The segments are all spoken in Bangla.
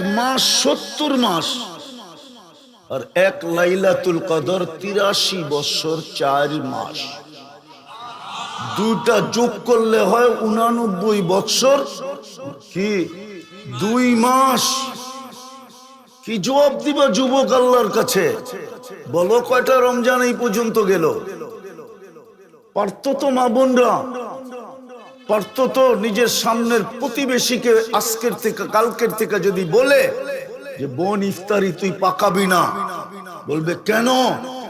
মাস, সত্তর মাস। আর এক লাইলাতুল কদর তিরাশি বছর, চার মাস। দুইটা যোগ করলে হয় উনানব্বই বছর। কি? দুই মাস। কি জবাব দিবা যুবক আল্লাহর কাছে? বলো কয়টা রমজান এই পর্যন্ত গেল? পারত তো মা বোনরা। পারত নিজের সামনের প্রতিবেশীকে আজকের থেকে, কালকের থেকে যদি বলে যে, বোন, ইফতারি তুই পাকাবি না। বলবে, কেন?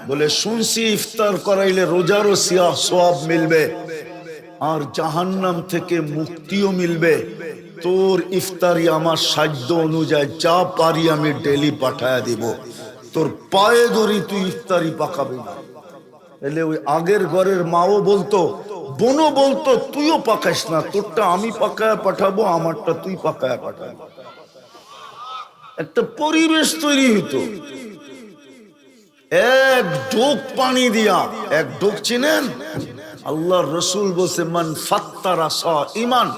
বলে, শুনছি ইফতার করাইলে রোজারও সিয়া সব মিলবে আর জাহান্নাম থেকে মুক্তিও মিলবে। তোর ইফতারি আমার সাধ্য অনুযায়ী যা পারি আমি ডেলি পাঠায় দিব। তোর পায়ে ধরি তুই ইফতারি পাকাবি না। এলে ওই আগের ঘরের মাও বলতো বোনও বলতো, তুইও পাকাইস না, তোরটা আমি পাকায় পাঠাবো, আমারটা তুই পাকায় পাঠাবো। একটা পরিবেশ তৈরি হইতো। এক ডোক পানি দিয়া, এক ডোক চিনেন? আল্লাহর রসুল বলছে, মান ফাত্তারা স ইমান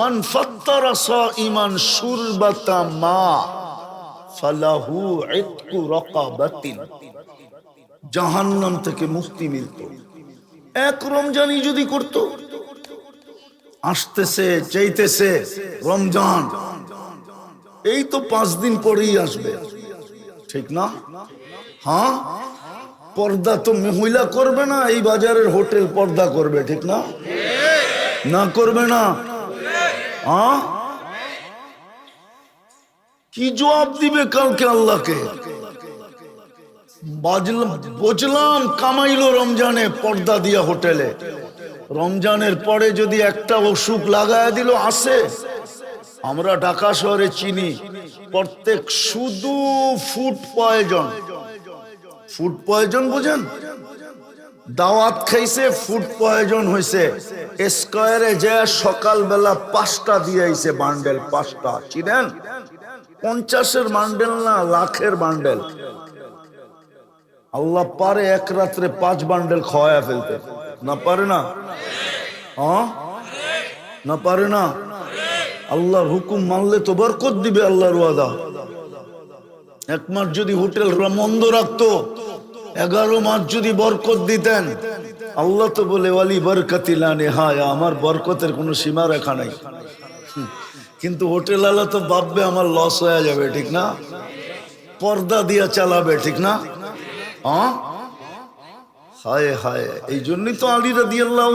মান ফাত্তারা স ইমান সুরবাতা মা ফালাহু ইতকু রাকাবাতিন। জাহান্নাম থেকে মুক্তি মিলত। এক রমজানই যদি করত। আসতেছে, চাইতেছে রমজান। এই তো পাঁচ দিন পরেই আসবে। ঠিক না? হ্যাঁ? পর্দা তো মহিলা করবে না, এই বাজারের হোটেল পর্দা করবে, ঠিক না? না করবে না। হ্যাঁ? কি জবাব দিবে কালকে আল্লাহকে? বুঝলাম কামাইলো রমজানে পর্দা দিয়া হোটেলে। রমজানের পরে যদি একটা অসুখ লাগায় দিল, আসে। আমরা ঢাকা শহরে চিনি, প্রত্যেক শুধু ফুড পয়জন। ফুড পয়জন বুঝেন? দাওয়াত খাইছে, ফুড পয়জন হয়েছে স্কোয়ারে যে সকালবেলা পাঁচটা দিয়ে আইছে বান্ডেল, পাঁচটা, চিনেন? পঞ্চাশের বান্ডেল না, লাখের বান্ডেল। আল্লাহ পারে এক রাত্রে পাঁচ বান্ডেল খাওয়ায় ফেলতে। না পারে না? হ্যাঁ? না পারে না? আল্লাহর হুকুম মানলে তো বরকত দিবে আল্লাহর ওয়াদা। এক মাস যদি হোটেল মন্দ রাখতো, এগারো মাস যদি বরকত দিতেন, আল্লাহ তো বলে, ওয়ালি বরকতিলানে হায় আমার বরকতের কোনো সীমা রেখা নাই। কিন্তু হোটেল আলা তো ভাববে আমার লস হয়ে যাবে, ঠিক না? পর্দা দিয়া চালাবে, ঠিক না? হ্যাঁ হায়, এই জন্যই তো আলী রাদি আল্লাহ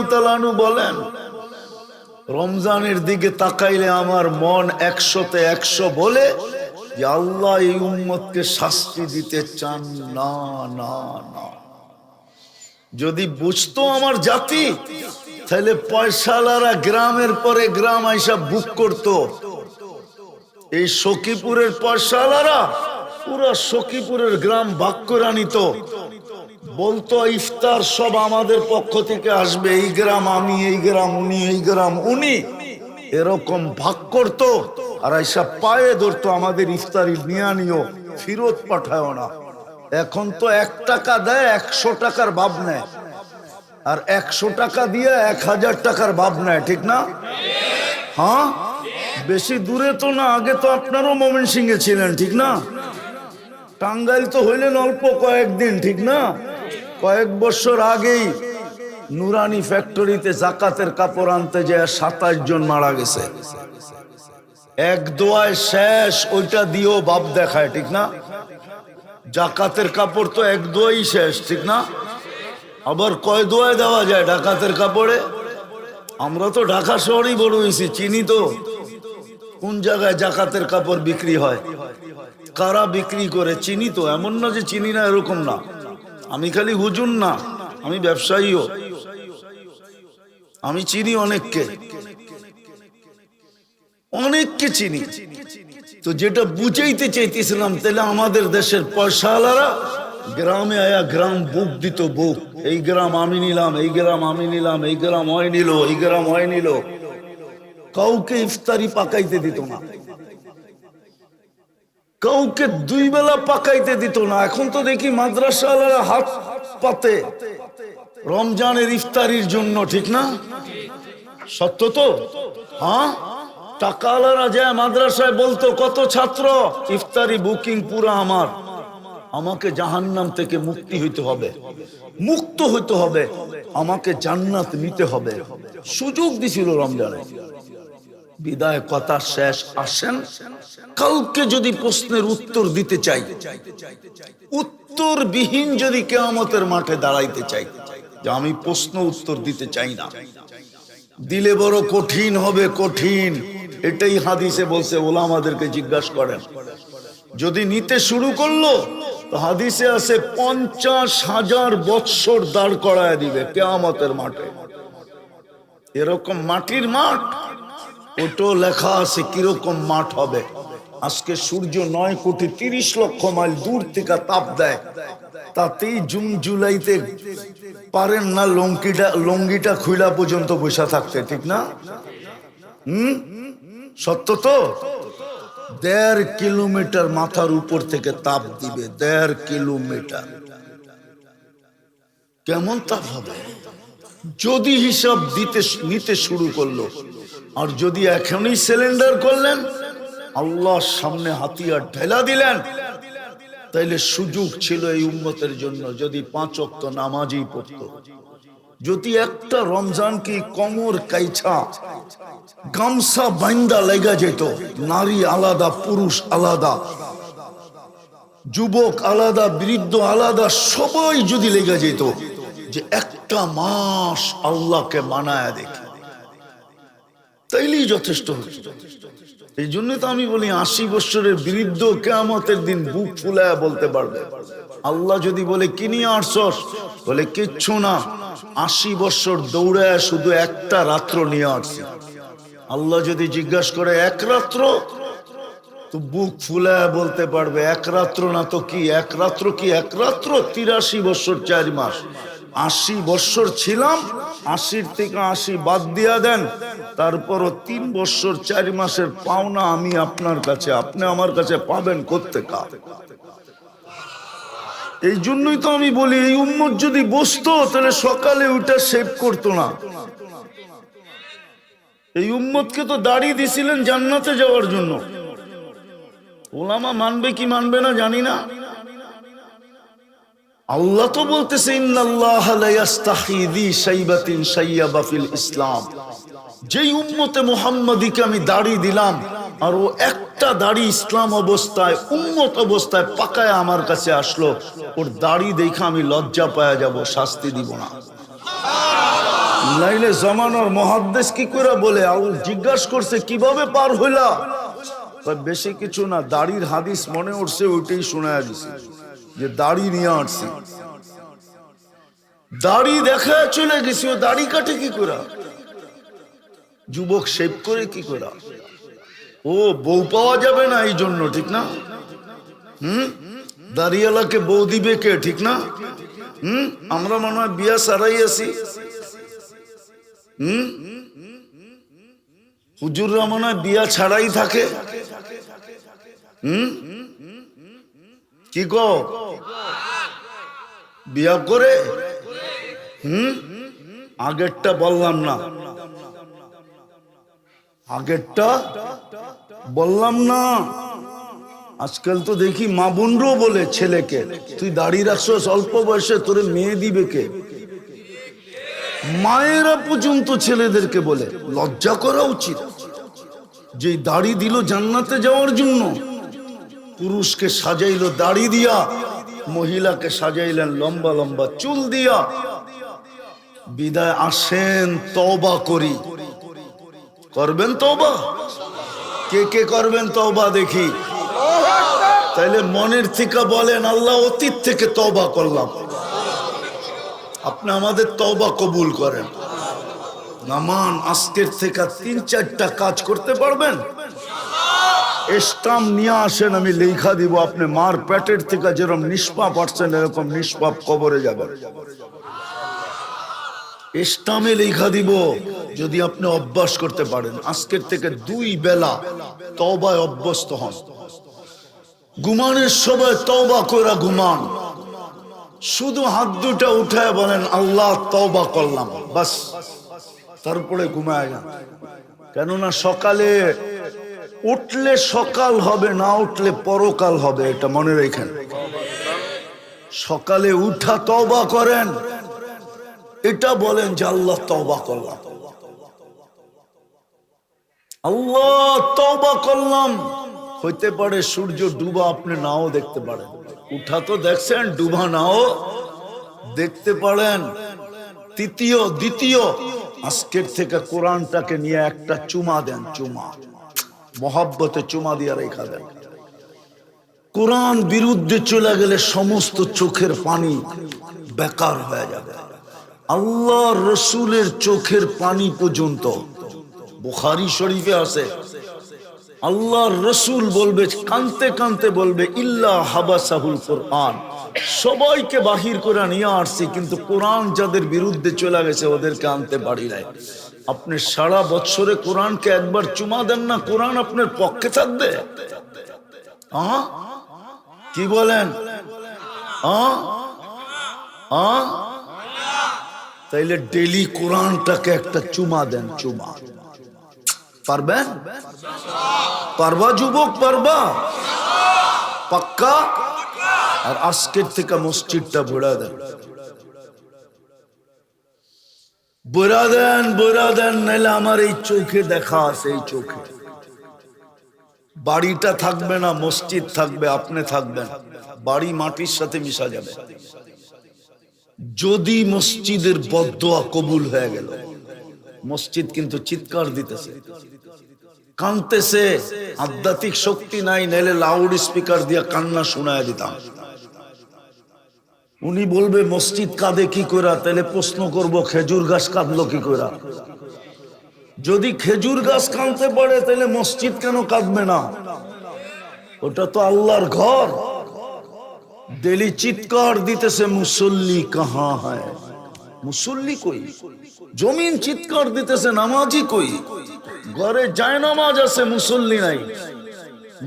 বলেন, রমজানের দিকে তাকাইলে আমার মন একশোতে একশো বলে যে আল্লাহ এই উম্মতকে শাস্তি দিতে চান। না না না। যদি বুঝতো আমার জাতি, তাহলে পয়সালারা গ্রামের পরে গ্রাম আইসা বুক করত। এই সখীপুরের পয়সালারা পুরো সখীপুরের গ্রাম ভাগ করে বলতো, ইফতার সব আমাদের পক্ষ থেকে আসবে। এই গ্রাম আমি, এই গ্রাম উনি, এই গ্রাম উনি। এরকম ভাগ করতো আর এইসব পায়ে ধরতো, আমাদের ইফতারি নিয়ে নিও, ফিরত পাঠায় না। এখন তো এক টাকা দেয়, একশো টাকার ভাব নেয়। আর একশো টাকা দিয়ে এক হাজার টাকার ভাব নেয়, ঠিক না? হ্যাঁ? বেশি দূরে তো না, আগে তো আপনারও মোমেন সিংহে ছিলেন, ঠিক না? টাঙ্গাইল তো হইলেন অল্প কয়েকদিন ঠিক না? কয়েক বছর আগেই নুরানি ফ্যাক্টরিতে জাকাতের কাপড় আনতে যে সাতাশ জন মারা গেছে। এক দোয়ায় শেষ, ওইটা দিয়েও বাপ দেখায়, ঠিক না? জাকাতের কাপড় তো এক দোয়াই শেষ, ঠিক না? আবার কয় দোয়ায় দেওয়া যায় ডাকাতের কাপড়ে? আমরা তো ঢাকা শহরেই বড় হয়েছি, চিনি তো। কোন জায়গায় জাকাতের কাপড় বিক্রি হয়? কারা বিক্রি করে? চিনি তো, এমন না যে চিনি না, এরকম না। আমি খালি হুজুন না, আমি ব্যবসায়ীও। আমি চিনি অনেককে। অনেককে চিনি। তো যেটা বুঝাইতে চাইতেছিলাম, তাহলে আমাদের দেশের পয়সাওয়ালারা গ্রামে আয়া গ্রাম বুক দিত, বুক। এই গ্রাম আমি নিলাম, এই গ্রাম আমি নিলাম, এই গ্রাম হয় নিল, এই গ্রাম হয় নিল। কাউকে ইফতারি পাকাইতে দিত না। কাউকে দুই বেলা পাকাইতে দিত না। এখন তো দেখি মাদ্রাসাওয়ালারা হাত পাতে। রমজানের ইফতারির জন্য, ঠিক না? সত্য তো? হ্যাঁ? টাকাওয়ালারা যায় মাদ্রাসায় বলতো, কত ছাত্র? ইফতারি বুকিং পুরো আমার। আমাকে জাহান্নাম থেকে মুক্তি হইতে হবে। মুক্ত হইতে হবে। আমাকে জান্নাত নিতে হবে। সুযোগ দিছিল রমজানে। বিদায় কথা শেষ, আসেন। কাউকে যদি প্রশ্নের উত্তর দিতে চাই, উত্তরবিহীন যদি কেয়ামতের মাঠে দাঁড়াইতে চাই, যে আমি প্রশ্ন উত্তর দিতে চাই না। দিলে বড় কঠিন হবে, কঠিন। এটাই হাদিসে বলছে, ওলামাদেরকে জিজ্ঞাসা করেন। যদি নিতে শুরু করল, তো হাদিসে আছে, পঞ্চাশ হাজার বৎসর দাঁড় করায় দিবে কেয়ামতের মাঠে। এরকম মাটির মাঠ। ওটো লেখা আছে, কীরকম মাঠ হবে? আজকে সূর্য নয় কোটি তিরিশ লক্ষ মাইল দূর থেকে তাপ দেয়। তাতেই জুন জুলাইতে পারেন না লঙ্কিটা, লঙ্গিটা খুইলা পর্যন্ত বসে থাকতে, ঠিক না? হুম? সত্য তো? দেড় কিলোমিটার মাথার উপর থেকে তাপ দিবে, দেড় কিলোমিটার। কেমন তাপ হবে? যদি হিসাব দিতে, নিতে শুরু করল আর যদি এখনই সিলিন্ডার করলেন, আল্লাহর সামনে হাতিয়ার ঢেলা দিলেন, তাইলে সুযোগ ছিল এই উম্মতের জন্য যদি পাঁচ অক্ত নামাজই পড়ত। যদি একটা রমজান কি কমর কাইছা, গামছা বাইন্দা লেগা যেত, নারী আলাদা, পুরুষ আলাদা, যুবক আলাদা, বৃদ্ধ আলাদা, সবাই যদি লেগে যেত, যে একটা মাস আল্লাহকে মানায় দেখে। তাইলেই যথেষ্ট। এই জন্য তো আমি বলি, আশি বছরের বৃদ্ধ কেয়ামতের দিন বুক ফুলায় বলতে পারবে। আল্লাহ যদি বলে, কি নিয়ে আসছস? বলে, কিচ্ছু না। আশি বছর দৌড়ায় শুধু একটা রাত্র নিয়ে আসছি। আল্লাহ যদি জিজ্ঞাসা করে, এক রাত্র? তো বুক ফুলায় বলতে পারবে, এক রাত্র না তো কি? এক রাত্র কি? এক রাত্র তিরাশি বছর চার মাস। আশি বৎসর ছিলাম, আশির থেকে আশি বাদ দিয়া দেন। তারপরও তিন বৎসর চার মাসের পাওনা আমি আপনার কাছে, আপনি আমার কাছে পাবেন করতে এই জন্যই তো আমি বলি, এই উম্মত যদি বসতো, তাহলে সকালে উঠে সেভ করতো না। এই উম্মতকে তো দাঁড়িয়ে দিছিলেন জান্নাতে যাওয়ার জন্য। ওলামা মানবে কি মানবে না জানি না। আল্লাহ তো বলতেছে ইসলাম। যেই উম্মতে মুহাম্মাদিকে আমি দাড়ি দিলাম, আর ও একটা দাড়ি ইসলাম অবস্থায়, উম্মত অবস্থায় পাকায় আমার কাছে আসলো, ওর দাড়ি দেখে আমি লজ্জা পাওয়া যাব, শাস্তি দিব না। লাইলে জমানোর মহাদ্দেশ কি করে বলে জিজ্ঞাসা করছে, কীভাবে পার হইলা? বেশি কিছু না, দাড়ির হাদিস মনে উঠছে, ওইটাই শোনা দিছে। যে দাড়ি নিয়ে আসছি। দাড়ি দেখা চলে গেছি, ও দাড়ি কাটে কি করা? যুবক শেভ করে কি করা? ও বউ পাওয়া যাবে না এই জন্য, ঠিক না? হুম? দাড়িওয়ালাকে বউ দিবে কে, ঠিক না? হুম? আমরা মনে হয় বিয়া সারাই আছি। হুম? হুজুররা মনে হয় বিয়া ছাড়াই থাকে। হুম? কি গো? বিয়া করে? হুম? আগেরটা বললাম না। আগেরটা বললাম না। আজকাল তো দেখি মা বোনরও বলে ছেলেকে, তুই দাঁড়িয়ে রাখছস, অল্প বয়সে তোরে মেয়ে দিবে কে? মায়েরা পর্যন্ত ছেলেদেরকে বলে, লজ্জা করা উচিত। যে দাড়ি দিল জান্নাতে যাওয়ার জন্য পুরুষকে সাজাইলো দাড়ি দিয়া, মহিলাকে সাজাইলেন লম্বা লম্বা চুল দিয়া। বিদায় আসেন, তওবা করি। করবেন তবা কে কে করবেন তবা দেখি। তাইলে মনের থেকে বলেন, আল্লাহ অতীত থেকে তওবা করলাম। আপনি আমাদের তওবা কবুল করেন। নামান, আজকের থেকে তিন চারটা কাজ করতে পারবেন? স্টাম নিয়ে আসেন, আমি লেখা দিব, আপনি মার পেটের থেকে যেরকম নিষ্পাপ আসছেন, এরকম নিষ্পাপ কবরে যাবেন। স্টামে লেখা দিব, যদি আপনি অভ্যাস করতে পারেন। আজকের থেকে দুই বেলা তবায় অভ্যস্ত হন। ঘুমানের সময় তবা করে ঘুমান। শুধু হাত দুটা উঠায় বলেন, আল্লাহ তবা করলাম। বাস, তারপরে ঘুমায় কেননা সকালে উঠলে সকাল হবে, না উঠলে পরকাল হবে, এটা মনে রেখেন। সকালে উঠা তবা করেন। এটা বলেন যে আল্লাহ তবা করলাম। আল্লাহ তবা করলাম। হইতে পারে সূর্য ডুবা, আপনি নাও দেখতে পারেন। উঠা তো দেখছেন, ডুবা নাও দেখতে পারেন। তৃতীয়, দ্বিতীয়, আজকের থেকে কোরআনটাকে নিয়ে একটা চুমা দেন, চুমা। মহাব্বতে চুমা দিয়ে রেখা দেয়। কোরআন বিরুদ্ধে চলে গেলে সমস্ত চোখের পানি বেকার হয়ে যাবে। আল্লাহ রসুলের চোখের পানি পর্যন্ত বুখারি শরীফে আছে। আল্লাহ রসুল বলবে, কানতে কানতে বলবে, ইল্লা হাবাসাহুল কোরআন। সবাইকে বাহির করে নিয়ে আসছি, কিন্তু কোরআন যাদের বিরুদ্ধে চলে গেছে, ওদেরকে আনতে পারি নাই। আপনি সারা বছরে কোরআনকে একবার চুমা দেন না, কোরআন আপনার পক্ষে থাকবে? কি বলেন? তাইলে ডেলি কোরআনটাকে একটা চুমা দেন, চুমা। পারবেন? পারবা যুবক, পারবা? পাক্কা? আর আজকের থেকে মসজিদটা ভরা দেন। বইরা দেন বইরা আমার এই চোখে দেখা আছে, এই চোখে। বাড়িটা থাকবে না, মসজিদ থাকবে, আপনি থাকবেন। বাড়ি মাটির সাথে মিশা যাবে। যদি মসজিদের বদোয়া কবুল হয়ে গেল, মসজিদ কিন্তু চিৎকার দিতেছে। কানতেছে, আধ্যাত্মিক শক্তি নাই, নাইলে লাউড স্পিকার দিয়া কান্না শোনায় দিতাম। উনি বলবে, মসজিদ কাঁদে কি করা তাহলে প্রশ্ন করব, খেজুর গাছ কাঁদলো কি করা যদি খেজুর গাছ কাঁদতে পারে, তাহলে মসজিদ কেন কাঁদবে না? ওটা তো আল্লাহর ঘর। ডেলি চিৎকার দিতেছে, মুসল্লি কাহা হয়? মুসল্লি কই? জমিন চিৎকার দিতেছে, নামাজি কই? ঘরে যায় নামাজ আছে, মুসল্লি নাই।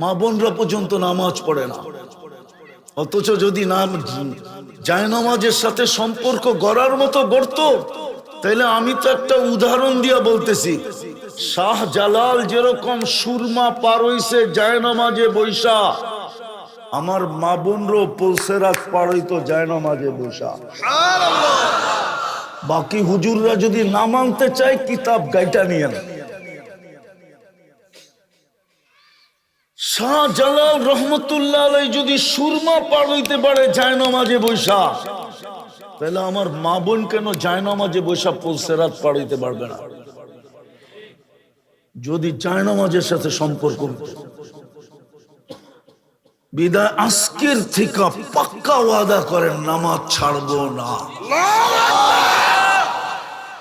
মা বোনরা পর্যন্ত নামাজ পড়ে না। অথচ যদি নাম যায় নামাজের সাথে সম্পর্ক গড়ার মতো গড়ত তাহলে আমি তো একটা উদাহরণ দিয়া বলতেছি। শাহ জালাল যেরকম সুরমা পার হইছে যায় নামাজে বৈশা আমার মা বোনরও পলসেরাত পার হইতো যায় নামাজে বৈশা বাকি হুজুররা যদি না মানতে চায় কিতাব গাইটা নিয়ে নেয় শাহ জালাল রহমতুল্লাহ আলাই যদি সুরমা পার হইতে পারে জায়নামাজে বৈশা, তাহলে আমার মা বোন কেন জায়নামাজে বৈশা পলসেরাত পার হইতে পারবে না? যদি জায়নামাজের সাথে সম্পর্ক বিদায় আজকের থেকে পাক্কা ওয়াদা করেন, নামাজ ছাড়বো না।